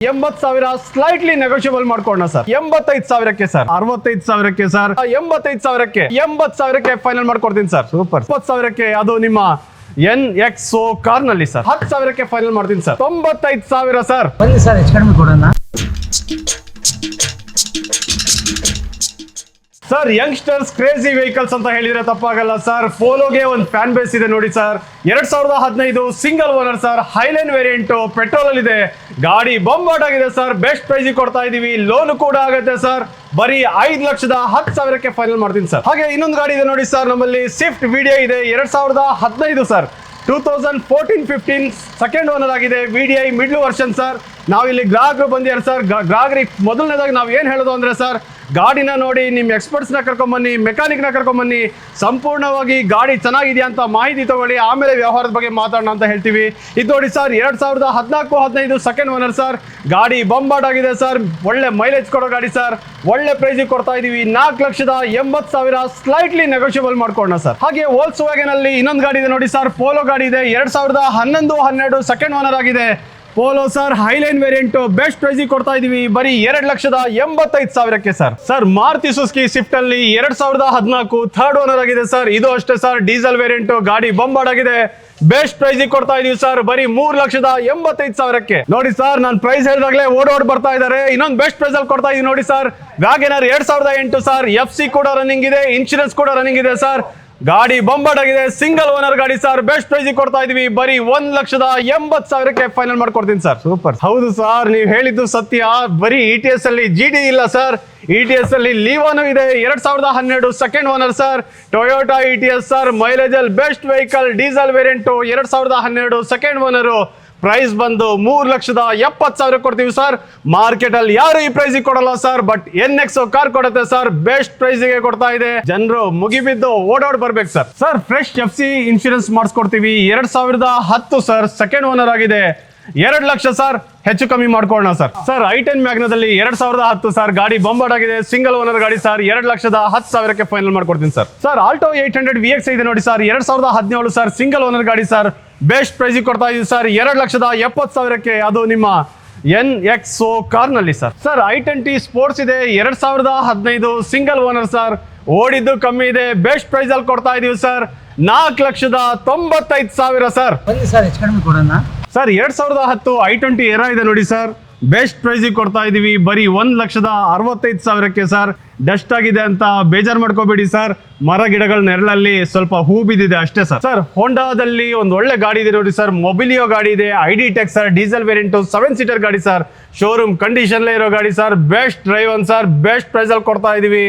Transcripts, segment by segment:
ಎಂಬತ್ ಸಾವಿರ slightly negotiable ಮಾಡ್ಕೊಂಡ ಸರ್ ಎಂಬತ್ತೈದು ಸಾವಿರಕ್ಕೆ ಸರ್ ಅರವತ್ತೈದು ಸಾವಿರಕ್ಕೆ ಸರ್ ಎಂಬತ್ತೈದು ಸಾವಿರಕ್ಕೆ. ಎಂಬತ್ ಸಾವಿರಕ್ಕೆ ಫೈನಲ್ ಮಾಡ್ಕೊಡ್ತೀನಿ ಸರ್ ಸೂಪರ್ ಇಪ್ಪತ್ತು ಸಾವಿರಕ್ಕೆ ಅದು ನಿಮ್ಮ ಎನ್ ಎಕ್ಸ್ ಓ ಕಾರ್ನಲ್ಲಿ ಸರ್ ಹತ್ತು ಸಾವಿರಕ್ಕೆ ಫೈನಲ್ ಮಾಡ್ತೀನಿ ಸರ್ ತೊಂಬತ್ತೈದು ಸಾವಿರ ಸರ್ ಬನ್ನಿ ಸರ್ ಹೆಚ್ಚು ಕಡಿಮೆ ಕೊಡೋಣ. ಸರ್ ಯಂಗ್ಸ್ಟರ್ಸ್ ಕ್ರೇಜಿ ವೆಹಿಕಲ್ಸ್ ಅಂತ ಹೇಳಿದ್ರೆ ತಪ್ಪಾಗಲ್ಲ ಸರ್ ಫೋಲೋಗೆ ಒಂದು ಫ್ಯಾನ್ ಬೇಸ್ ಇದೆ ನೋಡಿ ಸರ್ ಎರಡ್ ಸಾವಿರದ ಹದಿನೈದು single owner sir highline variant petrol ಅಲ್ಲಿ ಇದೆ. ಗಾಡಿ ಬೊಂಬಾಟ್ ಆಗಿದೆ ಸರ್ ಬೆಸ್ಟ್ ಪ್ರೈಸ್ ಕೊಡ್ತಾ ಇದೀವಿ. ಲೋನ್ ಕೂಡ ಆಗುತ್ತೆ ಸರ್ ಬರೀ ಐದು ಲಕ್ಷದ ಹತ್ತು ಸಾವಿರಕ್ಕೆ ಫೈನಲ್ ಮಾಡ್ತೀನಿ ಸರ್ ಹಾಗೆ ಇನ್ನೊಂದು ಗಾಡಿ ಇದೆ ನೋಡಿ ಸರ್ ನಮ್ಮಲ್ಲಿ ಸ್ವಿಫ್ಟ್ ವಿಡಿಯೋ ಇದೆ. ಎರಡ್ ಸಾವಿರದ ಹದಿನೈದು sir two thousand fourteen fifteen second owner ಆಗಿದೆ. V D I middle version sir ನಾವಿಲ್ಲಿ ಗ್ರಾಹಕರು ಬಂದಿದ್ದಾರೆ ಸರ್ ಗ್ರಾಹಕರಿಗೆ ಮೊದಲನೇದಾಗಿ ನಾವು ಏನು ಹೇಳೋದು ಅಂದರೆ ಸರ್ ಗಾಡಿನ ನೋಡಿ ನಿಮ್ಮ ಎಕ್ಸ್ಪರ್ಟ್ಸ್ನ ಕರ್ಕೊಂಬನ್ನಿ ಮೆಕ್ಯಾನಿಕ್ನ ಕರ್ಕೊಂಬನ್ನಿ, ಸಂಪೂರ್ಣವಾಗಿ ಗಾಡಿ ಚೆನ್ನಾಗಿದೆಯಾ ಅಂತ ಮಾಹಿತಿ ತಗೊಳ್ಳಿ, ಆಮೇಲೆ ವ್ಯವಹಾರದ ಬಗ್ಗೆ ಮಾತಾಡೋಣ ಅಂತ ಹೇಳ್ತೀವಿ. ಇದು ನೋಡಿ ಸರ್, ಎರಡ್ ಸಾವಿರದ ಹದಿನಾಲ್ಕು, ಹದಿನೈದು ಸೆಕೆಂಡ್ ಓನರ್ ಸರ್. ಗಾಡಿ ಬಂಬಾಟ್ ಆಗಿದೆ ಸರ್, ಒಳ್ಳೆ ಮೈಲೇಜ್ ಕೊಡೋ ಗಾಡಿ ಸರ್. ಒಳ್ಳೆ ಪ್ರೈಸಿಗೆ ಕೊಡ್ತಾ ಇದೀವಿ. ನಾಲ್ಕು ಲಕ್ಷದ ಎಂಬತ್ತು ಸಾವಿರ ಸ್ಲೈಟ್ಲಿ ನೆಗೋಷಿಯಬಲ್ ಮಾಡ್ಕೊಡೋಣ ಸರ್. ಹಾಗೆ ಹೋಲ್ಸ್ ವ್ಯಾಗನ್ ಇನ್ನೊಂದು ಗಾಡಿ ಇದೆ ನೋಡಿ ಸರ್ ಪೋಲೋ ಗಾಡಿ ಇದೆ. ಎರಡ್ ಸಾವಿರದ ಹನ್ನೊಂದು, ಹನ್ನೆರಡು ಸೆಕೆಂಡ್ ಓನರ್ ಆಗಿದೆ. Polo sir, highline variant, best price ಕೊಡ್ತಾ ಇದೀವಿ. ಬರೀ ಎರಡ್ ಲಕ್ಷದ ಎಂಬತ್ತೈದು ಸಾವಿರಕ್ಕೆ sir. Sir, Maruti Suzuki Swift ಅಲ್ಲಿ ಎರಡ್ ಸಾವಿರದ ಹದಿನಾಲ್ಕು ಥರ್ಡ್ ಓನರ್ ಆಗಿದೆ ಸರ್. ಇದು ಅಷ್ಟೇ ಸರ್, ಡೀಸೆಲ್ ವೇರಿಯಂಟ್, ಗಾಡಿ ಬೊಂಬಾಡ್ ಆಗಿದೆ. ಬೆಸ್ಟ್ ಪ್ರೈಸ್ ಕೊಡ್ತಾ ಇದೀವಿ ಸರ್, ಬರೀ ಮೂರ್ ಲಕ್ಷದ ಎಂಬತ್ತೈದು ಸಾವಿರಕ್ಕೆ. ನೋಡಿ ಸರ್, ನಾನು ಪ್ರೈಸ್ ಹೇಳಿದಾಗಲೇ ಓಡೋಡ್ ಬರ್ತಾ ಇದ್ದಾರೆ. ಇನ್ನೊಂದು ಬೆಸ್ಟ್ ಪ್ರೈಸ್ ಅಲ್ಲಿ ಕೊಡ್ತಾ ಇದೀವಿ ನೋಡಿ ಸರ್. ವ್ಯಾಗನರ್ ಎರಡ್ ಸಾವಿರದ ಎಂಟು ಸರ್. ಎಫ್ ಸಿ ಕೂಡ ರನ್ನಿಂಗ್ ಇದೆ ಇನ್ಶೂರೆನ್ಸ್ ಕೂಡ ರನ್ನಿಂಗ್ ಇದೆ ಸರ್. ಗಾಡಿ ಬಂಬಾಟ್ ಆಗಿದೆ ಸಿಂಗಲ್ ಓನರ್ ಗಾಡಿ ಸರ್ ಬೆಸ್ಟ್ ಪ್ರೈಸ್ ಕೊಡ್ತಾ ಇದೀವಿ. ಬರೀ ಒಂದ್ ಲಕ್ಷದ ಎಂಬತ್ ಸಾವಿರಕ್ಕೆ ಫೈನಲ್ ಮಾಡ್ಕೊಡ್ತೀನಿ ಸರ್ ಸೂಪರ್ ಹೌದು ಸರ್ ನೀವು ಹೇಳಿದ್ದು ಸತ್ಯ. ಬರೀ ಇ ಟಿ ಎಸ್ ಅಲ್ಲಿ ಜಿ ಡಿ ಇಲ್ಲ ಸರ್ ಇ ಟಿ ಎಸ್ ಅಲ್ಲಿ ಲೀವಾನು ಇದೆ. ಎರಡ್ ಸಾವಿರದ ಹನ್ನೆರಡು second owner sir Toyota E T S sir mileage ಅಲ್ಲಿ ಬೆಸ್ಟ್ ವೆಹಿಕಲ್ ಡೀಸೆಲ್ ವೇರಿಯಂಟ್ ಎರಡ್ ಸಾವಿರದ ಹನ್ನೆರಡು ಸೆಕೆಂಡ್ ಓನರು ಪ್ರೈಸ್ ಬಂದು ಮೂರ್ ಲಕ್ಷದ ಎಪ್ಪತ್ ಸಾವಿರ ಕೊಡ್ತೀವಿ ಸರ್ ಮಾರ್ಕೆಟ್ ಅಲ್ಲಿ ಯಾರು ಈ ಪ್ರೈಸ್ ಕೊಡಲ್ಲ sir but N X car ಕೊಡುತ್ತೆ ಸರ್ ಬೆಸ್ಟ್ ಪ್ರೈಸ್ಗೆ ಕೊಡ್ತಾ ಇದೆ. ಜನರು ಮುಗಿಬಿದ್ದು ಓಡಾಡ್ ಬರ್ಬೇಕು sir sir fresh F C insurance ಮಾಡಿಸ್ಕೊಡ್ತೀವಿ. ಎರಡ್ ಸಾವಿರದ ಹತ್ತು ಸರ್ ಸೆಕೆಂಡ್ ಓನರ್ ಆಗಿದೆ. ಎರಡ್ ಲಕ್ಷ ಸರ್, ಹೆಚ್ಚು ಕಮ್ಮಿ ಮಾಡ್ಕೊಳ್ಳೋಣ ಸರ್. ಸರ್, ಐ ಟೆನ್ ಮ್ಯಾಗ್ನದಲ್ಲಿ ಎರಡ್ ಸಾವಿರದ ಹತ್ತು ಸರ್, ಗಾಡಿ ಬೊಂಬಾಡ್ ಆಗಿದೆ. ಸಿಂಗಲ್ ಓನರ್ ಗಾಡಿ ಸರ್, ಎರಡ್ ಲಕ್ಷದ ಹತ್ತು ಸಾವಿರಕ್ಕೆ ಫೈನಲ್ ಮಾಡ್ಕೊಡ್ತೀನಿ sir. Sir, Alto eight hundred V X ಇದೆ ನೋಡಿ ಸರ್. ಎರಡ್ ಸಾವಿರದ ಹದಿನೇಳು ಸರ್, ಸಿಂಗಲ್ ಓನರ್ ಗಾಡಿ ಸರ್. ಬೆಸ್ಟ್ ಪ್ರೈಸ್ ಕೊಡ್ತಾ ಇದೀವಿ ಸರ್. ಎರಡ್ ಲಕ್ಷದ ಎಪ್ಪತ್ತು ಸಾವಿರಕ್ಕೆ ಅದು ನಿಮ್ಮ ಎನ್ ಎಕ್ಸ್ ಓ ಕಾರ್ನಲ್ಲಿ sir. Sir, I twenty sports ಇದೆ. ಎರಡ್ ಸಾವಿರದ ಹದಿನೈದು ಸಿಂಗಲ್ ಓನರ್ ಸರ್. ಓಡಿದ್ದು ಕಮ್ಮಿ ಇದೆ. ಬೆಸ್ಟ್ ಪ್ರೈಸ್ ಅಲ್ಲಿ ಕೊಡ್ತಾ ಇದೀವಿ ಸರ್. ನಾಲ್ಕು ಲಕ್ಷದ ತೊಂಬತ್ತೈದು ಸಾವಿರ ಸರ್. ಸರ್, ಹೆಚ್ಚು ಕಡಿಮೆ ಕೊಡೋಣ. ಸರ್ ಎರಡ್ ಸಾವಿರದ ಹತ್ತು ಐ ಟ್ವೆಂಟಿ ಏರಾ ಇದೆ ನೋಡಿ ಸರ್ ಬೆಸ್ಟ್ ಪ್ರೈಸಿಗೆ ಕೊಡ್ತಾ ಇದೀವಿ. ಬರೀ ಒಂದ್ ಲಕ್ಷದ ಅರವತ್ತೈದು ಸಾವಿರಕ್ಕೆ ಸರ್ ಡಸ್ಟ್ ಆಗಿದೆ ಅಂತ ಬೇಜಾರ್ ಮಾಡ್ಕೋಬೇಡಿ ಸರ್ ಮರ ಗಿಡಗಳ ನೆರಳಲ್ಲಿ ಸ್ವಲ್ಪ ಹೂ ಬಿದ್ದಿದೆ ಅಷ್ಟೇ ಸರ್ ಸರ್ ಹೋಂಡಾದಲ್ಲಿ ಒಂದು ಒಳ್ಳೆ ಗಾಡಿ ಇದೆ ನೋಡಿ ಸರ್ ಮೊಬಿಲಿಯೋ ಗಾಡಿ ಇದೆ I D tech sir diesel variant seven seater ಗಾಡಿ ಸರ್ ಶೋರೂಮ್ ಕಂಡೀಷನ್ ಇರೋ ಗಾಡಿ sir best drive on sir best price ಅಲ್ಲಿ ಕೊಡ್ತಾ ಇದೀವಿ.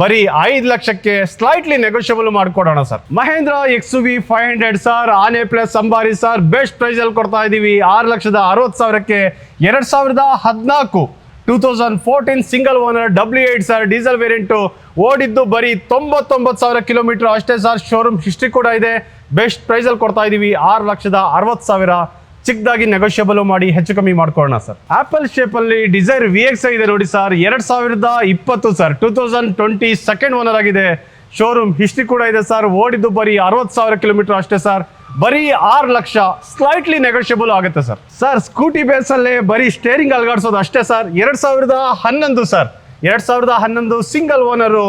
ಬರೀ ಐದು ಲಕ್ಷಕ್ಕೆ ಸ್ಲೈಟ್ಲಿ ನೆಗೋಷಿಯಬಲ್ ಮಾಡ್ಕೊಡೋಣ sir. Mahindra X V five hundred sir ಆನೆ ಪ್ಲಸ್ ಅಂಬಾರಿ ಸರ್ ಬೆಸ್ಟ್ ಪ್ರೈಸ್ ಅಲ್ಲಿ ಕೊಡ್ತಾ ಇದೀವಿ. ಆರು ಲಕ್ಷದ ಅರವತ್ತು ಸಾವಿರಕ್ಕೆ ಎರಡ್ ಸಾವಿರದ ಹದಿನಾಲ್ಕು. Two thousand fourteen single owner W eight sir diesel variant ಓಡಿದ್ದು ಬರೀ ತೊಂಬತ್ತೊಂಬತ್ತು ಸಾವಿರ ಕಿಲೋಮೀಟರ್ ಅಷ್ಟೇ ಸರ್ ಶೋರೂಮ್ ಹಿಸ್ಟ್ರಿ ಕೂಡ ಇದೆ. ಬೆಸ್ಟ್ ಪ್ರೈಸಲ್ಲಿ ಕೊಡ್ತಾ ಇದೀವಿ. ಆರು ಲಕ್ಷದ ಅರವತ್ತು ಸಾವಿರ. ಚಿಕ್ಕದಾಗಿ ನೆಗೋಷಿಯಬಲ್ ಮಾಡಿ ಹೆಚ್ಚು ಕಮ್ಮಿ ಮಾಡ್ಕೊಳ್ಳೋಣ ಸರ್. ಆಪಲ್ ಶೇಪ್ ಅಲ್ಲಿ ಡಿಸೈರ್ ವಿ ಎಕ್ಸ್ ಇದೆ ನೋಡಿ ಸರ್. ಎರಡ್ ಸಾವಿರದ ಇಪ್ಪತ್ತು sir. Two thousand twenty second owner ಆಗಿದೆ. ಶೋರೂಮ್ ಹಿಸ್ಟ್ರಿ ಕೂಡ ಇದೆ ಸರ್. ಓಡಿದ್ದು ಬರೀ ಅರವತ್ತು ಸಾವಿರ ಕಿಲೋಮೀಟರ್ ಅಷ್ಟೇ ಸರ್. ಬರೀ ಆರು ಲಕ್ಷ ಸ್ಲೈಟ್ಲಿ ನೆಗೋಷಿಯಬಲ್ ಆಗುತ್ತೆ ಸರ್. ಸರ್ ಸ್ಕೂಟಿ ಬೇಸಲ್ಲೇ ಬರೀ ಸ್ಟೇರಿಂಗ್ ಅಲ್ಗಾಡ್ಸೋದು ಅಷ್ಟೇ ಸರ್. ಎರಡ್ ಸಾವಿರದ ಹನ್ನೊಂದು ಸರ್. ಎರಡ್ ಸಾವಿರದ ಹನ್ನೊಂದು single owner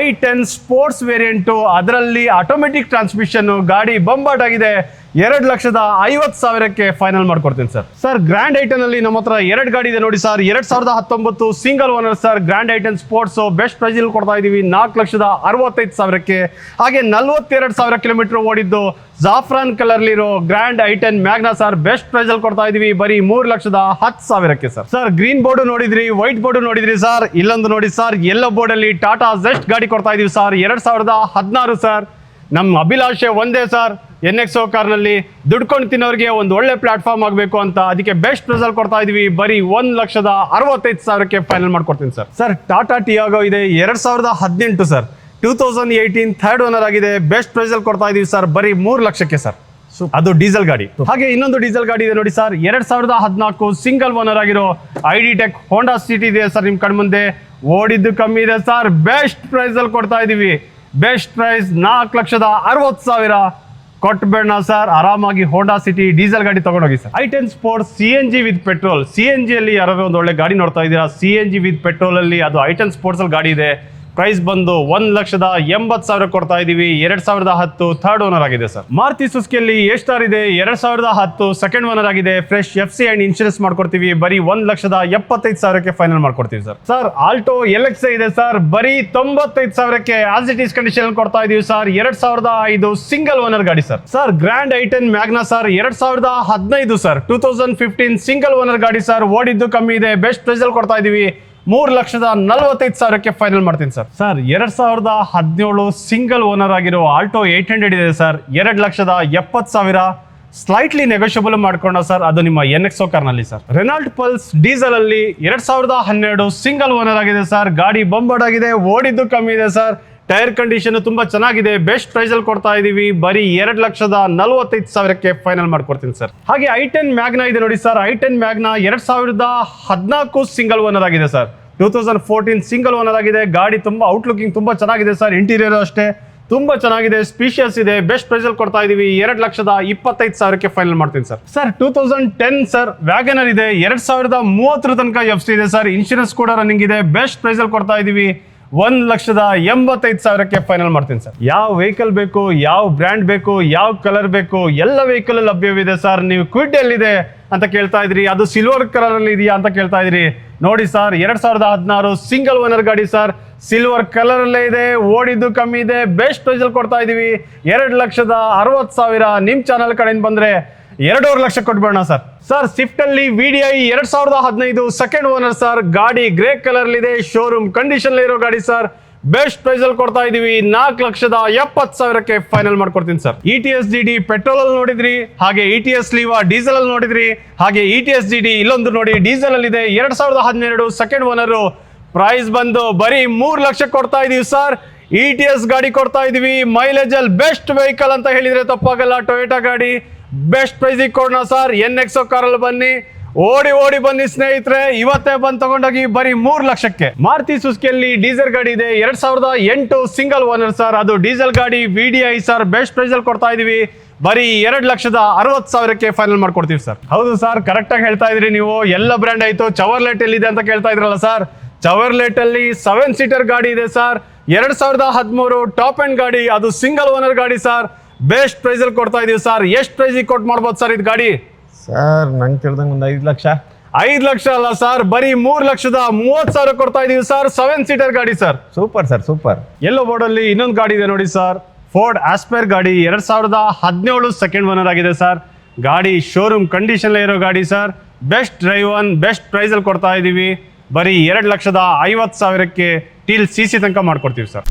I ten sports variant ಅದರಲ್ಲಿ ಆಟೋಮೆಟಿಕ್ ಟ್ರಾನ್ಸ್ಮಿಷನ್ ಗಾಡಿ ಬಂಬಾಟ್ ಆಗಿದೆ. ಎರಡು ಲಕ್ಷದ ಐವತ್ತು ಸಾವಿರಕ್ಕೆ ಫೈನಲ್ ಮಾಡ್ಕೊಡ್ತೀನಿ ಸರ್ ಸರ್ ಗ್ರ್ಯಾಂಡ್ ಐಟನ್ ಅಲ್ಲಿ ನಮ್ಮ ಹತ್ರ ಎರಡು ಗಾಡಿ ಇದೆ ನೋಡಿ ಸರ್ ಎರಡ್ ಸಾವಿರದ ಹತ್ತೊಂಬತ್ತು single owner sir grand i ten sports best price ಕೊಡ್ತಾ ಇದೀವಿ. ನಾಲ್ಕು ಲಕ್ಷದ ಅರವತ್ತೈದು ಸಾವಿರಕ್ಕೆ. ಹಾಗೆ ನಲ್ವತ್ತೆರಡು ಸಾವಿರ ಕಿಲೋಮೀಟರ್ ಓಡಿದ್ದು ಜಾಫ್ರಾನ್ ಕಲರ್ಲಿರೋ grand I ten Magna sir best price ಅಲ್ಲಿ ಕೊಡ್ತಾ ಇದೀವಿ. ಬರೀ ಮೂರು ಲಕ್ಷದ ಹತ್ತು ಸಾವಿರಕ್ಕೆ ಸರ್ ಸರ್ ಗ್ರೀನ್ ಬೋರ್ಡ್ ನೋಡಿದ್ರಿ ವೈಟ್ ಬೋರ್ಡ್ ನೋಡಿದ್ರಿ ಸರ್ ಇಲ್ಲೊಂದು ನೋಡಿ ಸರ್ ಎಲ್ಲೋ ಬೋರ್ಡ್ ಅಲ್ಲಿ ಟಾಟಾ ಜೆಸ್ಟ್ ಗಾಡಿ ಕೊಡ್ತಾ ಇದೀವಿ ಸರ್ ಎರಡ್ ಸಾವಿರದ ಹದಿನಾರು ಸರ್ ನಮ್ಮ ಅಭಿಲಾಷೆ ಒಂದೇ ಸರ್ ಎನ್ ಎಕ್ಸ್ ಕಾರ್ನಲ್ಲಿ ದುಡ್ಕೊಂಡು ತಿನ್ನೋರಿಗೆ ಒಂದು ಒಳ್ಳೆ ಪ್ಲಾಟ್ಫಾರ್ಮ್ ಆಗಬೇಕು ಅಂತ ಅದಕ್ಕೆ ಬೆಸ್ಟ್ ರಿಸಲ್ಟ್ ಕೊಡ್ತಾ ಇದೀವಿ. ಬರೀ ಒಂದು ಲಕ್ಷದ ಅರವತ್ತೈದು ಸಾವಿರಕ್ಕೆ ಫೈನಲ್ ಮಾಡ್ಕೊಡ್ತೀನಿ ಸರ್. ಸರ್ ಟಾಟಾ ಟಿಯಾಗೋ ಇದೆ ಎರಡ್ ಸಾವಿರದ ಹದಿನೆಂಟು sir. Two thousand eighteen third owner ಆಗಿದೆ. ಬೆಸ್ಟ್ ಪ್ರೈಸಲ್ಲಿ ಕೊಡ್ತಾ ಇದೀವಿ ಸರ್. ಬರೀ ಮೂರು ಲಕ್ಷಕ್ಕೆ ಸರ್. ಅದು ಡೀಸೆಲ್ ಗಾಡಿ. ಹಾಗೆ ಇನ್ನೊಂದು ಡೀಸೆಲ್ ಗಾಡಿ ಇದೆ ನೋಡಿ ಸರ್. ಎರಡ್ ಸಾವಿರದ ಹದಿನಾಲ್ಕು ಸಿಂಗಲ್ ಓನರ್ ಆಗಿರೋ I D tech Honda City ಇದೆ ಸರ್ ನಿಮ್ ಕಣ್ಮುಂದೆ. ಓಡಿದ್ದು ಕಮ್ಮಿ ಇದೆ ಸರ್. ಬೆಸ್ಟ್ ಪ್ರೈಸ್ ಅಲ್ಲಿ ಕೊಡ್ತಾ ಇದೀವಿ. ಬೆಸ್ಟ್ ಪ್ರೈಸ್ ನಾಲ್ಕು ಲಕ್ಷದ ಅರವತ್ತು ಸಾವಿರ. ಕೊಟ್ಬೇಡ ಸರ್? ಆರಾಮಾಗಿ ಹೋಂಡಾ ಸಿಟಿ ಡೀಸೆಲ್ ಗಾಡಿ ತಗೊಂಡೋಗಿ sir. I ten sports C N G with petrol C N G ಅಲ್ಲಿ ಯಾರಾದ್ರೂ ಒಂದು ಒಳ್ಳೆ ಗಾಡಿ ನೋಡ್ತಾ ಇದ್ದೀರಾ? C N G with petrol ಅಲ್ಲಿ ಅದು ಐ ಟೆನ್ ಸ್ಪೋರ್ಟ್ಸ್ ಅಲ್ಲಿ ಗಾಡಿ ಇದೆ. ಪ್ರೈಸ್ ಬಂದು ಒಂದ್ ಲಕ್ಷದ ಎಂಬತ್ ಸಾವಿರ ಕೊಡ್ತಾ ಇದೀವಿ. ಎರಡ್ ಸಾವಿರದ ಹತ್ತು ಥರ್ಡ್ ಓನರ್ ಆಗಿದೆ ಸರ್. ಮಾರುತಿ ಸುಸ್ಕಿಯಲ್ಲಿ ಎಷ್ಟು ಸ್ಟಾರ್ ಇದೆ. ಎರಡ್ ಸಾವಿರದ ಹತ್ತು ಸೆಕೆಂಡ್ ಓನರ್ ಆಗಿದೆ. Fresh F C and insurance ಮಾಡ್ಕೊಡ್ತೀವಿ. ಬರೀ ಒಂದ್ ಲಕ್ಷದ ಎಪ್ಪತ್ತೈದು ಸಾವಿರಕ್ಕೆ ಫೈನಲ್ ಮಾಡ್ಕೊಡ್ತೀವಿ ಸರ್. ಸರ್ ಆಲ್ಟೋ ಎಲ್ ಇದೆ ಸರ್. ಬರೀ ತೊಂಬತ್ತೈದು ಸಾವಿರಕ್ಕೆ ಆಸ್ ಇಟ್ ಈಸ್ ಕಂಡೀಷನ್ ಕೊಡ್ತಾ ಇದೀವಿ ಸರ್. ಎರಡ್ ಸಾವಿರದ ಐದು ಸಿಂಗಲ್ ಓನರ್ ಗಾಡಿ sir. Sir grand I ten Magna sir. ಎರಡ್ ಸಾವಿರದ ಹದಿನೈದು sir. Two thousand fifteen single owner ಗಾಡಿ ಸರ್. ಓಡಿದ್ದು ಕಮ್ಮಿ ಇದೆ. ಬೆಸ್ಟ್ ಪ್ರೈಸ್ ಅಲ್ಲಿ ಕೊಡ್ತಾ ಇದೀವಿ. ಮೂರ್ ಲಕ್ಷದ ನಲವತ್ತೈದು ಸಾವಿರಕ್ಕೆ ಫೈನಲ್ ಮಾಡ್ತೀನಿ ಸರ್ ಸರ್ ಎರಡ್ ಸಾವಿರದ ಹದಿನೇಳು ಸಿಂಗಲ್ ಓನರ್ ಆಗಿರೋ ಆಲ್ಟೋ ಏಟ್ ಹಂಡ್ರೆಡ್ ಇದೆ ಸರ್ ಎರಡ್ ಲಕ್ಷದ ಎಪ್ಪತ್ತು ಸಾವಿರ ಸ್ಲೈಟ್ಲಿ ನೆಗೋಷಿಯಬಲ್ ಮಾಡ್ಕೊಂಡ ಸರ್ ಅದು ನಿಮ್ಮ ಎನ್ ಎಕ್ಸೋ ಕಾರ್ನಲ್ಲಿ ಸರ್ ರೆನಾಲ್ಟ್ ಪಲ್ಸ್ ಡೀಸೆಲ್ ಅಲ್ಲಿ ಎರಡ್ ಸಾವಿರದ ಹನ್ನೆರಡು ಸಿಂಗಲ್ ಓನರ್ ಆಗಿದೆ ಸರ್ ಗಾಡಿ ಬಂಬರ್ಡ್ ಆಗಿದೆ, ಓಡಿದ್ದು ಕಮ್ಮಿ ಇದೆ ಸರ್ ಟೈರ್ ಕಂಡೀಷನ್ ತುಂಬಾ ಚೆನ್ನಾಗಿದೆ. ಬೆಸ್ಟ್ ಪ್ರೈಸ್ ಅಲ್ಲಿ ಕೊಡ್ತಾ ಇದೀವಿ. ಬರೀ ಎರಡು ಲಕ್ಷದ ನಲವತ್ತೈದು ಸಾವಿರಕ್ಕೆ ಫೈನಲ್ ಮಾಡ್ಕೊಡ್ತೀನಿ ಸರ್ ಹಾಗೆ ಐ ಟೆನ್ ಮ್ಯಾಗ್ನ ಇದೆ ನೋಡಿ ಸರ್ ಐ ಟೆನ್ ಮ್ಯಾಗ್ನ ಎರಡು ಸಾವಿರದ ಹದಿನಾಲ್ಕು ಸಿಂಗಲ್ ಓನರ್ ಆಗಿದೆ sir two thousand fourteen single owner ಆಗಿದೆ. ಗಾಡಿ ತುಂಬಾ ಔಟ್ಲುಕಿಂಗ್ ತುಂಬಾ ಚೆನ್ನಾಗಿದೆ ಸರ್ ಇಂಟೀರಿಯರ್ ಅಷ್ಟೇ ತುಂಬಾ ಚೆನ್ನಾಗಿದೆ. ಸ್ಪೀಷಿಯಸ್ ಇದೆ. ಬೆಸ್ಟ್ ಪ್ರೈಸ್ ಅಲ್ಲಿ ಕೊಡ್ತಾ ಇದೀವಿ. ಎರಡ್ ಲಕ್ಷದ ಇಪ್ಪತ್ತೈದು ಸಾವಿರಕ್ಕೆ ಫೈನಲ್ ಮಾಡ್ತೀನಿ sir sir two thousand ten sir Wagon R ಇದೆ. ಎರಡು ಸಾವಿರದ ಮೂವತ್ತರ ತನಕ ಎಫ್ ಸಿ ಇದೆ ಸರ್ ಇನ್ಶೂರೆನ್ಸ್ ಕೂಡ ರನ್ನಿಂಗ್ ಇದೆ. ಬೆಸ್ಟ್ ಪ್ರೈಸ್ ಅಲ್ಲಿ ಕೊಡ್ತಾ ಇದೀವಿ. ಒಂದ್ ಲಕ್ಷದ ಎಂಬತ್ತೈದು ಸಾವಿರಕ್ಕೆ ಫೈನಲ್ ಮಾಡ್ತೀನಿ ಸರ್. ಯಾವ ವೆಹಿಕಲ್ ಬೇಕು, ಯಾವ ಬ್ರ್ಯಾಂಡ್ ಬೇಕು, ಯಾವ ಕಲರ್ ಬೇಕು, ಎಲ್ಲ ವೆಹಿಕಲ್ ಲಭ್ಯವಿದೆ ಸರ್. ನೀವು ಕ್ವಿಡ್ ಎಲ್ಲಿದೆ ಅಂತ ಕೇಳ್ತಾ ಇದ್ರಿ, ಅದು ಸಿಲ್ವರ್ ಕಲರ್ ಅಲ್ಲಿ ಇದೆಯಾ ಅಂತ ಕೇಳ್ತಾ ಇದ್ರಿ. ನೋಡಿ ಸರ್, ಎರಡ್ ಸಾವಿರದ ಹದಿನಾರು ಸಿಂಗಲ್ ಓನರ್ ಗಾಡಿ ಸರ್. ಸಿಲ್ವರ್ ಕಲರ್ ಅಲ್ಲೇ ಇದೆ, ಓಡಿದ್ದು ಕಮ್ಮಿ ಇದೆ ಬೆಸ್ಟ್ ಪ್ರೈಸ್ ಅಲ್ಲಿ ಕೊಡ್ತಾ ಇದೀವಿ. ಎರಡ್ ಲಕ್ಷದ ಅರವತ್ತು ಸಾವಿರ ನಿಮ್ ಚಾನಲ್ ಕಡೆಯಿಂದ ಬಂದ್ರೆ ಎರಡೂವರೆ ಲಕ್ಷ ಕೊಟ್ಬಿಡೋಣ ಸರ್. ಸರ್ ಸ್ವಿಫ್ಟ್ ಅಲ್ಲಿ ವಿಡಿಐ ಎರಡ್ ಸಾವಿರದ ಹದಿನೈದು ಸೆಕೆಂಡ್ ಓನರ್ ಸರ್. ಗಾಡಿ ಗ್ರೇ ಕಲರ್ ಇದೆ ಶೋರೂಮ್ ಕಂಡೀಷನ್ ಇರೋ ಗಾಡಿ ಸರ್. ಬೆಸ್ಟ್ ಪ್ರೈಸ್ ಅಲ್ಲಿ ಕೊಡ್ತಾ ಇದೀವಿ. ನಾಲ್ಕು ಲಕ್ಷದ ಎಪ್ಪತ್ ಸಾವಿರಕ್ಕೆ ಫೈನಲ್ ಮಾಡ್ಕೊಡ್ತೀನಿ sir. E T S G D petrol ಅಲ್ಲಿ ನೋಡಿದ್ರಿ, ಹಾಗೆ E T S Liva diesel ಅಲ್ಲಿ ನೋಡಿದ್ರಿ, ಹಾಗೆ E T S G D ಇಲ್ಲೊಂದು ನೋಡಿ ಡೀಸೆಲ್ ಅಲ್ಲಿ ಇದೆ. ಎರಡ್ ಸಾವಿರದ ಹದಿನೆರಡು ಸೆಕೆಂಡ್ ಓನರ್ ಪ್ರೈಸ್ ಬಂದು ಬರೀ ಮೂರು ಲಕ್ಷ ಕೊಡ್ತಾ ಇದೀವಿ ಸರ್. ಇ ಟಿ ಎಸ್ ಗಾಡಿ ಕೊಡ್ತಾ ಇದೀವಿ. ಮೈಲೇಜ್ ಅಲ್ಲಿ ಬೆಸ್ಟ್ ವೆಹಿಕಲ್ ಅಂತ ಹೇಳಿದ್ರೆ ತಪ್ಪಾಗಲ್ಲ. ಟೊಯೋಟಾ ಗಾಡಿ. ಬೆಸ್ಟ್ ಪ್ರೈಸಿಗೆ ಕೊಡೋಣ ಸರ್ ಎನ್ ಎಕ್ಸೋ ಕಾರಲ್ಲಿ ಬನ್ನಿ. ಓಡಿ ಓಡಿ ಬನ್ನಿ ಸ್ನೇಹಿತರೆ. ಇವತ್ತೇ ಬಂದು ತಗೊಂಡೋಗಿ ಬರೀ ಮೂರ್ ಲಕ್ಷಕ್ಕೆ. ಮಾರುತಿ ಸುಸ್ಕಿಯಲ್ಲಿ ಡೀಸೆಲ್ ಗಾಡಿ ಇದೆ. ಎರಡ್ ಸಾವಿರದ ಎಂಟು ಸಿಂಗಲ್ ಓನರ್ ಸರ್ ಅದು ಡೀಸೆಲ್ ಗಾಡಿ V D I sir best price ಅಲ್ಲಿ ಕೊಡ್ತಾ ಇದೀವಿ. ಬರೀ ಎರಡ್ ಲಕ್ಷದ ಅರವತ್ ಸಾವಿರಕ್ಕೆ ಫೈನಲ್ ಮಾಡ್ಕೊಡ್ತೀವಿ ಸರ್ ಹೌದು ಸರ್ ಕರೆಕ್ಟ್ ಆಗಿ ಹೇಳ್ತಾ ಇದ್ರಿ ನೀವು. ಎಲ್ಲ ಬ್ರ್ಯಾಂಡ್ ಆಯ್ತು. ಚವರ್ಲೆಟ್ ಎಲ್ಲಿದೆ ಅಂತ ಕೇಳ್ತಾ ಇದ್ರಲ್ಲ ಸರ್ ಚವರ್ಲೆಟ್ ಅಲ್ಲಿ ಸೆವೆನ್ ಸೀಟರ್ ಗಾಡಿ ಇದೆ ಸರ್ ಎರಡ್ ಸಾವಿರದ ಹದಿಮೂರು ಟಾಪ್ ಅಂಡ್ ಗಾಡಿ, ಅದು ಸಿಂಗಲ್ ಓನರ್ ಗಾಡಿ ಸರ್ ಬೆಸ್ಟ್ ಪ್ರೈಸ್ ಅಲ್ಲಿ ಕೊಡ್ತಾ ಇದೀವಿ ಸರ್ ಎಷ್ಟು ಪ್ರೈಸಿಗೆ ಕೊಟ್ಟು ಮಾಡ್ಬೋದು ಸರ್ ಇದು ಗಾಡಿ. ಸರ್ ನಂಗೆ ತಿಳಿದಂಗೆ ಒಂದು ಐದು ಲಕ್ಷ. ಐದು ಲಕ್ಷ ಅಲ್ಲ ಸರ್ ಬರೀ ಮೂರು ಲಕ್ಷದ ಮೂವತ್ತು ಸಾವಿರ ಕೊಡ್ತಾ ಇದೀವಿ ಸರ್ ಸೆವೆನ್ ಸೀಟರ್ ಗಾಡಿ sir super sir super yellow ಬೋರ್ಡಲ್ಲಿ ಇನ್ನೊಂದು ಗಾಡಿ ಇದೆ ನೋಡಿ ಸರ್ ಫೋರ್ಡ್ ಆಸ್ಪೈರ್ ಗಾಡಿ ಎರಡ್ ಸಾವಿರದ ಹದಿನೇಳು ಸೆಕೆಂಡ್ ಓನರ್ ಆಗಿದೆ ಸರ್ ಗಾಡಿ ಶೋರೂಮ್ ಕಂಡೀಷನ್ ಇರೋ ಗಾಡಿ sir best drive on best price ಅಲ್ಲಿ ಕೊಡ್ತಾ ಇದೀವಿ. ಬರೀ ಎರಡು ಲಕ್ಷದ ಐವತ್ತು ಸಾವಿರಕ್ಕೆ ಟೀಲ್ ಸಿ ಸಿ ತನಕ ಮಾಡ್ಕೊಡ್ತೀವಿ ಸರ್